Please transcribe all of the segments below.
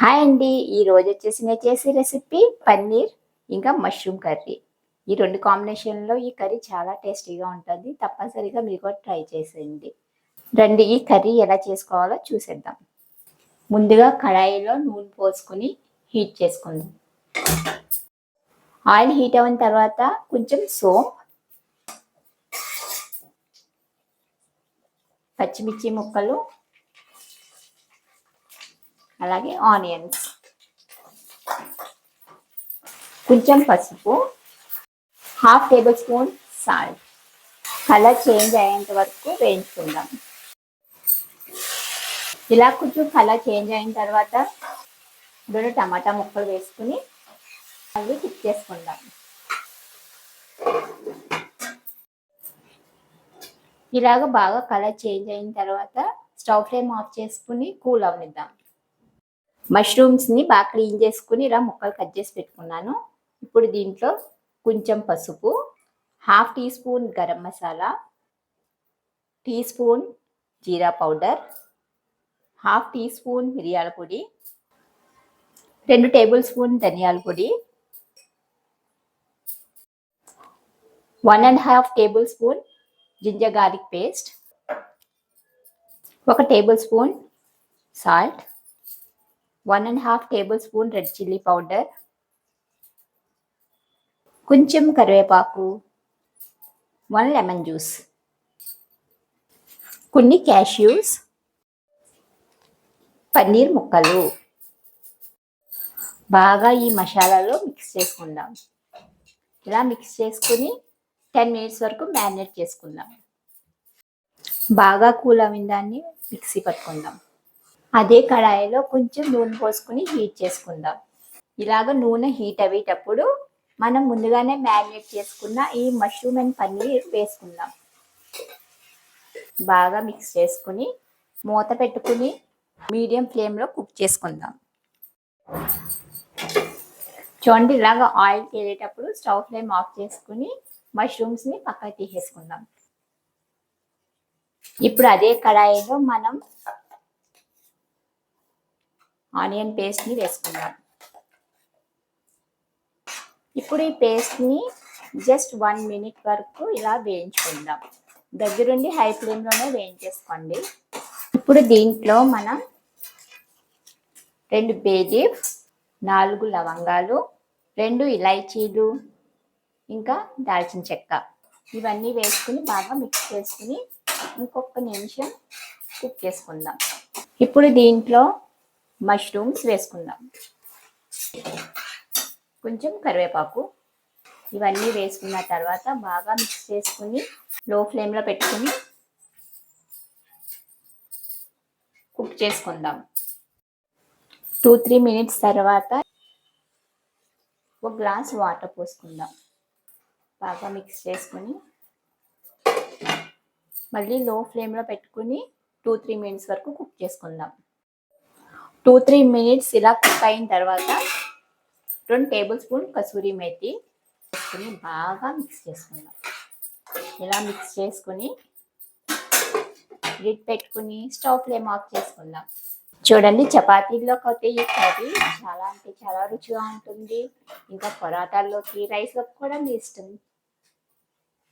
Hi అండి. ఈరోజు వచ్చేసి నేను చేసే రెసిపీ పన్నీర్ ఇంకా మష్రూమ్ కర్రీ ఈ రెండు కాంబినేషన్లో ఈ కర్రీ చాలా టేస్టీగా ఉంటుంది. తప్పనిసరిగా మీరు కూడా ట్రై చేసేయండి. రండి ఈ కర్రీ ఎలా చేసుకోవాలో చూసేద్దాం. ముందుగా కడాయిలో నూనె పోసుకొని హీట్ చేసుకుందాం. ఆయిల్ హీట్ అయిన తర్వాత కొంచెం సోప్ పచ్చిమిర్చి ముక్కలు అలాగే ఆనియన్స్. కొంచెం పసుపు. Half tablespoon salt. Colour change అయ్యేంత వరకు వేయించుకుందాం. ఇలా కొంచెం కలర్ చేంజ్ అయిన తర్వాత రెండు టమాటా ముక్కలు వేసుకుని అవి కుక్ చేసుకుందాం. ఇలాగ బాగా కలర్ చేంజ్ అయిన తర్వాత స్టవ్ ఫ్లేమ్ ఆఫ్ చేసుకుని కూల్ అవనిద్దాం. మష్రూమ్స్ని బాగా క్లీన్ చేసుకుని ఇలా ముక్కలు కట్ చేసి పెట్టుకున్నాను. ఇప్పుడు దీంట్లో కొంచెం పసుపు half teaspoon garam masala teaspoon jeera powder half teaspoon మిరియాల పొడి రెండు టేబుల్ స్పూన్ ధనియాల పొడి one and half tablespoon ginger garlic paste ఒక tablespoon salt one and half tablespoon red chilli powder కొంచెం కరివేపాకు వన్ లెమన్ జ్యూస్ కొన్ని క్యాష్యూస్ పన్నీర్ ముక్కలు. బాగా ఈ మసాలాలో మిక్స్ చేసుకుందాం. ఇలా మిక్స్ చేసుకుని టెన్ మినిట్స్ వరకు మ్యారినేట్ చేసుకుందాం. బాగా కూల్ అయిన దాన్ని మిక్సీ పట్టుకుందాం. అదే కడాయిలో కొంచెం నూనె పోసుకుని హీట్ చేసుకుందాం. ఇలాగ నూనె హీట్ అయ్యేటప్పుడు మనం ముందుగానే మ్యారినేట్ చేసుకున్న ఈ మష్రూమ్ అండ్ పన్నీర్ వేసుకుందాం. బాగా మిక్స్ చేసుకుని మూత పెట్టుకుని మీడియం ఫ్లేమ్లో కుక్ చేసుకుందాం. చూడండి ఇలాగ ఆయిల్ తేలేటప్పుడు స్టవ్ ఫ్లేమ్ ఆఫ్ చేసుకుని మష్రూమ్స్ని పక్కన తీసేసుకుందాం. ఇప్పుడు అదే కడాయిలో మనం ఆనియన్ పేస్ట్ని వేసుకుందాం. ఇప్పుడు ఈ పేస్ట్ని జస్ట్ వన్ మినిట్ వరకు ఇలా వేయించుకుందాం. దగ్గరుండి హై ఫ్లేమ్లోనే వేయించేసుకోండి. ఇప్పుడు దీంట్లో మనం రెండు బేలీఫ్ నాలుగు లవంగాలు రెండు ఇలైచీలు ఇంకా దాల్చిన చెక్క ఇవన్నీ వేసుకుని బాగా మిక్స్ చేసుకుని ఇంకొక నిమిషం కుక్ చేసుకుందాం. ఇప్పుడు దీంట్లో మష్రూమ్స్ వేసుకుందాం. కొంచెం కరివేపాకు ఇవన్నీ వేసుకున్న తర్వాత బాగా మిక్స్ చేసుకుని లో ఫ్లేమ్లో పెట్టుకుని కుక్ చేసుకుందాం. టూ త్రీ మినిట్స్ తర్వాత ఒక గ్లాస్ వాటర్ పోసుకుందాం. బాగా మిక్స్ చేసుకుని మళ్ళీ లో ఫ్లేమ్లో పెట్టుకుని టూ త్రీ మినిట్స్ వరకు కుక్ చేసుకుందాం. టూ త్రీ మినిట్స్ ఇలా కుక్ అయిన తర్వాత రెండు టేబుల్ స్పూన్ కసూరి మేతి వేసుకుని బాగా మిక్స్ చేసుకుందాం. ఇలా మిక్స్ చేసుకుని లిడ్ పెట్టుకుని స్టవ్ ఫ్లేమ్ ఆఫ్ చేసుకుందాం. చూడండి చపాతీల్లోకి అయితే ఈ కర్రీ చాలా అంటే చాలా రుచిగా ఉంటుంది. ఇంకా పొరాటాల్లోకి రైస్లోకి కూడా మీ ఇష్టం.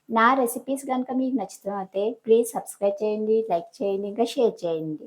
నా రెసిపీస్ కనుక మీకు నచ్చుతున్నైతే ప్లీజ్ సబ్స్క్రైబ్ చేయండి లైక్ చేయండి ఇంకా షేర్ చేయండి.